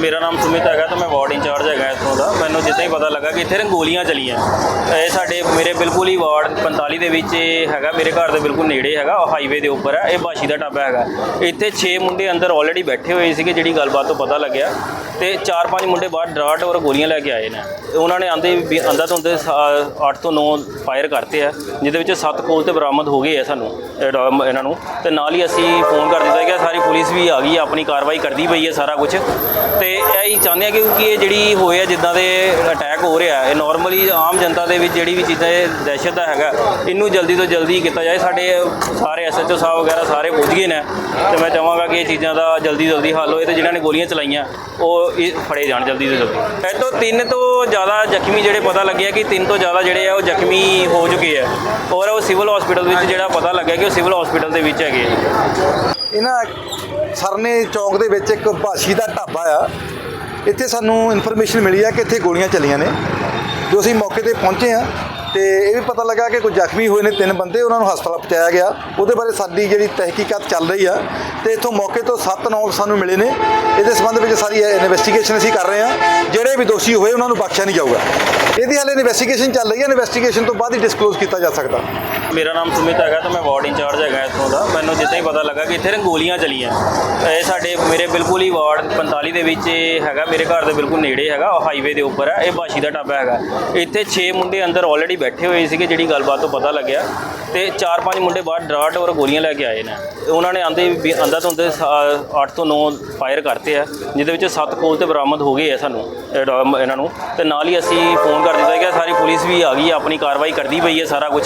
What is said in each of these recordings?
ਮੇਰਾ ਨਾਮ ਸੁਮਿਤ ਹੈਗਾ ਤਾਂ ਮੈਂ ਵਾਰਡ ਇੰਚਾਰਜ ਹੈਗਾ ਇੱਥੋਂ ਦਾ। ਮੈਨੂੰ ਜਿੱਦਾਂ ਹੀ ਪਤਾ ਲੱਗਾ ਕਿ ਇੱਥੇ ਨਾ ਗੋਲੀਆਂ ਚੱਲੀਆਂ। ਇਹ ਸਾਡੇ ਮੇਰੇ ਬਿਲਕੁਲ ਹੀ ਵਾਰਡ 45 ਦੇ ਵਿੱਚ ਇਹ ਹੈਗਾ ਮੇਰੇ ਘਰ ਦੇ ਬਿਲਕੁਲ ਨੇੜੇ ਹੈਗਾ ਹਾਈਵੇ ਦੇ ਉੱਪਰ ਹੈ। ਇਹ ਬਾਸ਼ੀ ਦਾ ਢਾਬਾ ਹੈਗਾ। ਇੱਥੇ 6 ਮੁੰਡੇ ਅੰਦਰ ਆਲਰੇਡੀ ਬੈਠੇ ਹੋਏ ਸੀਗੇ ਜਿਹੜੀ ਗੱਲਬਾਤ ਤੋਂ ਪਤਾ ਲੱਗਿਆ। ਤੇ 4-5 ਮੁੰਡੇ ਬਾਹਰ ਡਰਾਟ ਔਰ ਗੋਲੀਆਂ ਲੈ ਕੇ ਆਏ ਨੇ। ਉਹਨਾਂ ਨੇ ਆਂਦੇ ਅੰਦਰ ਤੋਂ ਅੰਦਰ 8 ਤੋਂ 9 ਫਾਇਰ ਕਰਤੇ ਆ ਜਿਹਦੇ ਵਿੱਚ 7 ਕੋਲ ਤੇ ਬਰਾਮਦ ਹੋ ਗਏ ਆ ਸਾਨੂੰ ਇਹਨਾਂ ਨੂੰ। ਤੇ ਨਾਲ ਹੀ ਅਸੀਂ ਫੋਨ ਕਰ ਦਿੱਤਾ ਕਿ ਸਾਰੀ ਪੁਲਿਸ ਵੀ ਆ ਗਈ ਹੈ, ਆਪਣੀ ਕਾਰਵਾਈ ਕਰਦੀ ਪਈ ਹੈ ਸਾਰਾ ਕੁਝ ਤੇ ਇਹੀ ਚਾਹੁੰਦੇ ਆ ਕਿ ਕਿਉਂਕਿ ਇਹ ਜਿਹੜੀ ਹੋਏ ਆ, ਜਿੱਦਾਂ ਦੇ ਅਟੈਕ ਹੋ ਰਿਹਾ, ਇਹ ਨਾਰਮਲੀ ਆਮ ਜਨਤਾ ਦੇ ਵਿੱਚ ਜਿਹੜੀ ਵੀ ਚੀਜ਼ਾਂ, ਇਹ ਦਹਿਸ਼ਤ ਦਾ ਹੈਗਾ। ਇਹਨੂੰ ਜਲਦੀ ਤੋਂ ਜਲਦੀ ਕੀਤਾ ਜਾਏ। ਸਾਡੇ ਸਾਰੇ ਐਸਐਚਓ ਸਾਹਿਬ ਵਗੈਰਾ ਸਾਰੇ ਪੁੱਜ ਗਏ ਨੇ। ਤੇ ਮੈਂ ਚਾਹਾਂਗਾ ਕਿ ਇਹ ਚੀਜ਼ਾਂ ਦਾ ਜਲਦੀ ਜਲਦੀ ਹੱਲ ਹੋਏ ਤੇ ਜਿਨ੍ਹਾਂ ਨੇ ਗੋਲੀਆਂ ਚਲਾਈਆਂ ਉਹ ਇਹ ਫੜੇ ਜਾਣ ਜਲਦੀ ਤੋਂ ਜਲਦੀ। ਇਹ ਤੋਂ ਤਿੰਨ ਤੋਂ ਜ਼ਿਆਦਾ ਜ਼ਖਮੀ ਜਿਹੜੇ ਪਤਾ ਲੱਗਿਆ ਕਿ ਤਿੰਨ ਤੋਂ ਜ਼ਿਆਦਾ ਜਿਹੜੇ ਆ ਉਹ ਜ਼ਖਮੀ ਹੋ ਚੁੱਕੇ ਆ। ਔਰ ਉਹ ਸਿਵਲ ਹਸਪੀਟਲ ਵਿੱਚ ਜਿਹੜਾ ਪਤਾ ਲੱਗਿਆ ਕਿ ਉਹ ਸਿਵਲ ਹਸਪੀਟਲ ਦੇ ਵਿੱਚ ਹੈਗੇ ਆ ਇਹਨਾਂ ਸਰਨੇ ਚੌਂਕ ਦੇ ਵਿੱਚ ਇੱਕ ਭਾਸ਼ੀ ਦਾ ਢਾਬਾ ਆ। ਇੱਥੇ ਸਾਨੂੰ ਇਨਫੋਰਮੇਸ਼ਨ ਮਿਲੀ ਆ ਕਿ ਇੱਥੇ ਗੋਲੀਆਂ ਚੱਲੀਆਂ ਨੇ। ਜੋ ਅਸੀਂ ਮੌਕੇ ਤੇ ਪਹੁੰਚੇ ਆ ਤੇ ਇਹ ਵੀ ਪਤਾ ਲੱਗਾ ਕਿ ਕੋਈ ਜ਼ਖਮੀ ਹੋਏ ਨੇ ਤਿੰਨ ਬੰਦੇ, ਉਹਨਾਂ ਨੂੰ ਹਸਪਤਾਲ ਪਹੁੰਚਾਇਆ ਗਿਆ। ਉਹਦੇ ਬਾਰੇ ਸਾਡੀ ਜਿਹੜੀ ਤਹਿਕੀਕਾਤ ਚੱਲ ਰਹੀ ਆ ਤੇ ਇੱਥੋਂ ਮੌਕੇ ਤੋਂ ਸੱਤ ਨੌ ਸਾਨੂੰ ਮਿਲੇ ਨੇ। ਇਹਦੇ ਸੰਬੰਧ ਵਿੱਚ ਸਾਰੀ ਇਨਵੈਸਟੀਗੇਸ਼ਨ ਅਸੀਂ ਕਰ ਰਹੇ ਆ ਜਿਹੜੇ ਵੀ ਦੋਸ਼ੀ ਹੋਏ, ਉਹਨਾਂ ਨੂੰ ਬਖਸ਼ਿਆ ਨਹੀਂ ਜਾਊਗਾ। ਇਹਦੀ ਹਾਲੇ ਇਨਵੈਸਟੀਗੇਸ਼ਨ ਚੱਲ ਰਹੀ ਹੈ। ਇਨਵੈਸਟੀਗੇਸ਼ਨ ਤੋਂ ਬਾਅਦ ਹੀ ਡਿਸਕਲੋਜ਼ ਕੀਤਾ ਜਾ ਸਕਦਾ। ਮੇਰਾ ਨਾਮ ਸੁਮਿਤ ਹੈਗਾ ਤਾਂ ਮੈਂ ਵਾਰਡ ਇੰਚਾਰਜ ਹੈਗਾ ਇੱਥੋਂ ਦਾ। ਮੈਨੂੰ ਜਿੱਦਾਂ ਹੀ ਪਤਾ ਲੱਗਾ ਕਿ ਇੱਥੇ ਨਾ ਗੋਲੀਆਂ ਚੱਲੀਆਂ। ਇਹ ਸਾਡੇ, ਮੇਰੇ ਬਿਲਕੁਲ ਹੀ ਵਾਰਡ 45 ਦੇ ਵਿੱਚ ਇਹ ਹੈਗਾ। ਮੇਰੇ ਘਰ ਦੇ ਬਿਲਕੁਲ ਨੇੜੇ ਹੈਗਾ। ਹਾਈਵੇ ਦੇ ਉੱਪਰ ਹੈ। ਇਹ ਬਾਸ਼ੀ ਦਾ ਢਾਬਾ ਹੈਗਾ। ਇੱਥੇ 6 ਮੁੰਡੇ ਅੰਦਰ ਆਲਰੇਡੀ ਬੈਠੇ ਹੋਏ ਸੀਗੇ, ਜਿਹੜੀ ਗੱਲਬਾਤ ਤੋਂ ਪਤਾ ਲੱਗਿਆ। ਤੇ 4-5 ਮੁੰਡੇ ਬਾਹਰ ਡਰਾਟ ਔਰ ਗੋਲੀਆਂ ਲੈ ਕੇ ਆਏ ਨੇ। ਉਹਨਾਂ ਨੇ ਆਂਦੇ ਅੰਦਰ ਤੋਂ ਅੰਦਰ 8 ਤੋਂ 9 ਫਾਇਰ ਕਰਤੇ ਆ, ਜਿਹਦੇ ਵਿੱਚ 7 ਕੋਲ ਤੇ ਬਰਾਮਦ ਹੋ ਗਏ ਆ ਸਾਨੂੰ। ਇਹਨਾਂ ਨੂੰ। ਤੇ ਨਾਲ ਹੀ ਅਸੀਂ ਫੋਨ ਕਰ ਦਿੱਤਾ ਗਿਆ ਸਾਰੀ ਪੁਲਿਸ ਵੀ ਆ ਗਈ ਹੈ, ਆਪਣੀ ਕਾਰਵਾਈ ਕਰਦੀ ਪਈ ਹੈ ਸਾਰਾ ਕੁਝ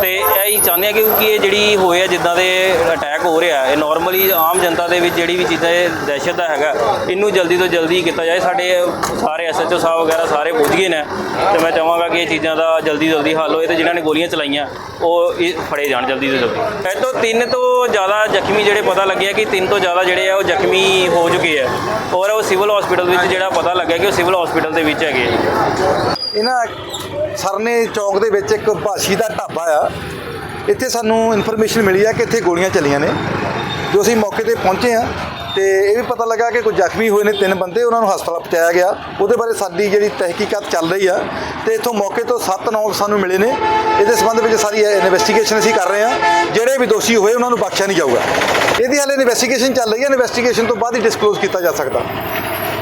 ਤੇ ਇਹ ਹੀ ਚਾਹੁੰਦੇ ਆ ਕਿਉਂਕਿ ਇਹ ਜਿਹੜੀ ਹੋਏ ਆ ਜਿੱਦਾਂ ਦੇ ਅਟੈਕ ਹੋ ਰਿਹਾ ਇਹ ਨਾਰਮਲੀ ਆਮ ਜਨਤਾ ਦੇ ਵਿੱਚ ਜਿਹੜੀ ਵੀ ਚੀਜ਼ਾਂ ਇਹ ਦਹਿਸ਼ਤ ਦਾ ਹੈਗਾ ਇਹਨੂੰ ਜਲਦੀ ਤੋਂ ਜਲਦੀ ਕੀਤਾ ਜਾਏ। ਸਾਡੇ ਸਾਰੇ ਐਸਐਚਓ ਸਾਹਿਬ ਵਗੈਰਾ ਸਾਰੇ ਪਹੁੰਚ ਗਏ ਨੇ। ਤੇ ਮੈਂ ਚਾਹਾਂਗਾ ਕਿ ਇਹ ਚੀਜ਼ਾਂ ਦਾ ਜਲਦੀ ਜਲਦੀ ਹੱਲ ਹੋਏ ਤੇ ਜਿਨ੍ਹਾਂ ਨੇ ਗੋਲੀਆਂ ਚਲਾਈਆਂ ਉਹ ਇਹ ਫੜੇ ਜਾਣ ਜਲਦੀ ਤੋਂ ਜਲਦੀ। ਇਹ ਤੋਂ ਤਿੰਨ ਤੋਂ ਜ਼ਿਆਦਾ ਜ਼ਖਮੀ ਜਿਹੜੇ ਪਤਾ ਲੱਗਿਆ ਕਿ ਤਿੰਨ ਤੋਂ ਜ਼ਿਆਦਾ ਜਿਹੜੇ ਆ ਉਹ ਜ਼ਖਮੀ ਹੋ ਚੁੱਕੇ ਆ। ਔਰ ਉਹ ਸਿਵਲ ਹਸਪੀਟਲ ਵਿੱਚ ਜਿਹੜਾ ਪਤਾ ਲੱਗਿਆ ਕਿ ਉਹ ਸਿਵਲ ਹਸਪੀਟਲ ਦੇ ਵਿੱਚ ਹੈਗੇ ਆ ਇਹਨਾਂ ਸਰਨੇ ਚੌਂਕ ਦੇ ਵਿੱਚ ਇੱਕ ਭਾਸ਼ੀ ਦਾ ਢਾਬਾ ਆ। ਇੱਥੇ ਸਾਨੂੰ ਇਨਫੋਰਮੇਸ਼ਨ ਮਿਲੀ ਆ ਕਿ ਇੱਥੇ ਗੋਲੀਆਂ ਚੱਲੀਆਂ ਨੇ। ਜੋ ਅਸੀਂ ਮੌਕੇ ਤੇ ਪਹੁੰਚੇ ਆ ਤੇ ਇਹ ਵੀ ਪਤਾ ਲੱਗਾ ਕਿ ਕੋਈ ਜ਼ਖਮੀ ਹੋਏ ਨੇ ਤਿੰਨ ਬੰਦੇ, ਉਹਨਾਂ ਨੂੰ ਹਸਪਤਾਲ ਪਹੁੰਚਾਇਆ ਗਿਆ। ਉਹਦੇ ਬਾਰੇ ਸਾਡੀ ਜਿਹੜੀ ਤਹਿਕੀਕਾਤ ਚੱਲ ਰਹੀ ਆ ਤੇ ਇੱਥੋਂ ਮੌਕੇ ਤੋਂ ਸੱਤ ਨੌ ਸਾਨੂੰ ਮਿਲੇ ਨੇ। ਇਹਦੇ ਸੰਬੰਧ ਵਿੱਚ ਸਾਰੀ ਇਨਵੈਸਟੀਗੇਸ਼ਨ ਅਸੀਂ ਕਰ ਰਹੇ ਆ। ਜਿਹੜੇ ਵੀ ਦੋਸ਼ੀ ਹੋਏ, ਉਹਨਾਂ ਨੂੰ ਬਖਸ਼ਿਆ ਨਹੀਂ ਜਾਊਗਾ। ਇਹਦੀ ਹਾਲੇ ਇਨਵੈਸਟੀਗੇਸ਼ਨ ਚੱਲ ਰਹੀ ਹੈ ਇਨਵੈਸਟੀਗੇਸ਼ਨ ਤੋਂ ਬਾਅਦ ਹੀ ਡਿਸਕਲੋਜ਼ ਕੀਤਾ ਜਾ ਸਕਦਾ।